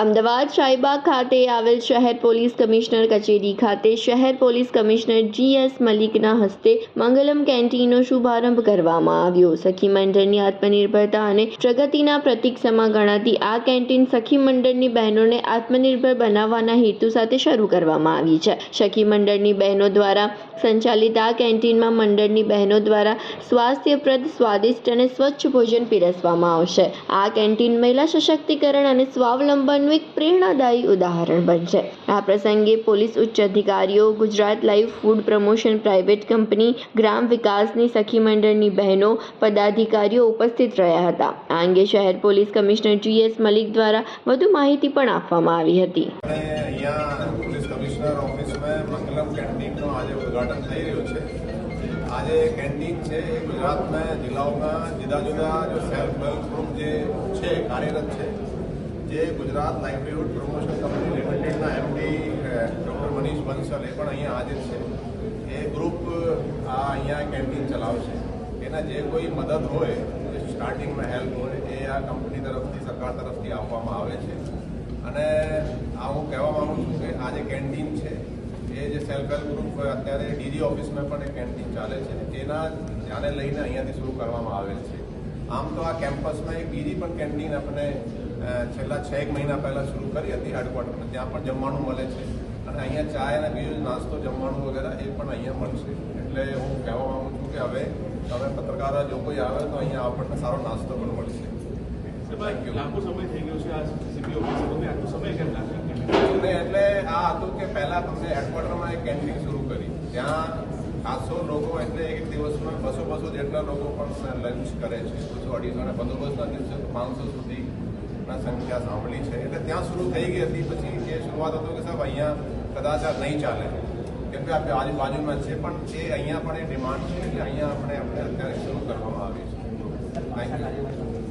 અમદાવાદ શાહીબાગ ખાતે આવેલ શહેર પોલીસ કમિશનર કચેરી ખાતે શહેર પોલીસ કમિશનર જી એસ મલિકના હસ્તે મંગલમ કેન્ટીનનો શુભારંભ કરવામાં આવ્યો. સખી મંડળની આત્મનિર્ભરતા અને પ્રગતિના પ્રતીક સમા ગણાતી આ કેન્ટીન સખી મંડળની બહેનોને આત્મનિર્ભર બનાવવાના હેતુ સાથે શરૂ કરવામાં આવી છે. સખી મંડળની બહેનો દ્વારા સંચાલિત આ કેન્ટીનમાં મંડળની બહેનો દ્વારા સ્વાસ્થ્યપ્રદ, સ્વાદિષ્ટ અને સ્વચ્છ ભોજન પીરસવામાં આવશે. આ કેન્ટીન મહિલા સશક્તિકરણ અને સ્વાવલંબનનું એક પ્રેરણાદાયી ઉદાહરણ બનશે. આ પ્રસંગે પોલીસ ઉચ્ચ અધિકારીઓ, Gujarat live food promotion private company, ગ્રામ વિકાસની સખી મંડળની બહેનો, પદાધિકારીઓ ઉપસ્થિત રહ્યા હતા. આ અંગે શહેર police commissioner G S Malik દ્વારા વધુ માહિતી પણ આપવામાં આવી હતી. આજે કેન્ટીન છે એ ગુજરાતના જિલ્લાઓના જુદા જુદા જે સેલ્ફ હેલ્પ ગ્રુપ જે છે, કાર્યરત છે જે ગુજરાત લાઇવલીહુડ પ્રમોશન કંપની લિમિટેડના એમડી ડૉક્ટર મનીષ બંસલ એ પણ અહીંયા હાજર છે. એ ગ્રુપ આ અહીંયા કેન્ટીન ચલાવશે. એના જે કોઈ મદદ હોય જે સ્ટાર્ટિંગમાં હેલ્પ હોય, એ આ કંપની તરફથી, સરકાર તરફથી આપવામાં આવે છે. અને આ હું કહેવા માગું છું કે આ જે કેન્ટીન છે, એ જે સેલ્ફ હેલ્પ ગ્રુપ અત્યારે ડીજી ઓફિસમાં પણ એ કેન્ટીન ચાલે છે. એના ધ્યાને લઈને અહીંયાથી શરૂ કરવામાં આવેલ છે. આમ તો આ કેમ્પસમાં એક બીજી પણ કેન્ટીન આપણે છેલ્લા છ એક મહિના પહેલાં શરૂ કરી હતી હેડક્વાર્ટરમાં ત્યાં પણ જમવાનું મળે છે. અને અહીંયા ચાય અને બીજો નાસ્તો જમવાનું વગેરે એ પણ અહીંયા મળશે. એટલે હું કહેવા માગું છું કે હવે તમે પત્રકારો જો કોઈ આવે તો અહીંયા આપણને સારો નાસ્તો પણ મળશે. લાંબો સમય થઈ ગયો છે આ સીપી ઓફિસ આટલો સમય કેમ લાગે એટલે આ હતું કે પહેલા તમને હેડક્વાર્ટરમાં એક કેન્ટીન શરૂ કરી. ત્યાં ખાસો લોકો એટલે એક દિવસમાં બસો બસો જેટલા લોકો પણ લંચ કરે છે. બસો અઢીસો અને બંદોબસ્તના દિવસે પાંચસો પાંચસો સુધીના સંખ્યા સાંભળી છે. એટલે ત્યાં શરૂ થઈ ગઈ હતી. પછી એ શરૂઆત હતો કે સાહેબ, અહીંયા કદાચ આ નહીં ચાલે. કેમ કે આપણે આજુબાજુમાં છે, પણ એ અહીંયા પણ એ ડિમાન્ડ છે, એટલે અહીંયા આપણે આપણે અત્યારે શરૂ કરવામાં આવી છે. Thank you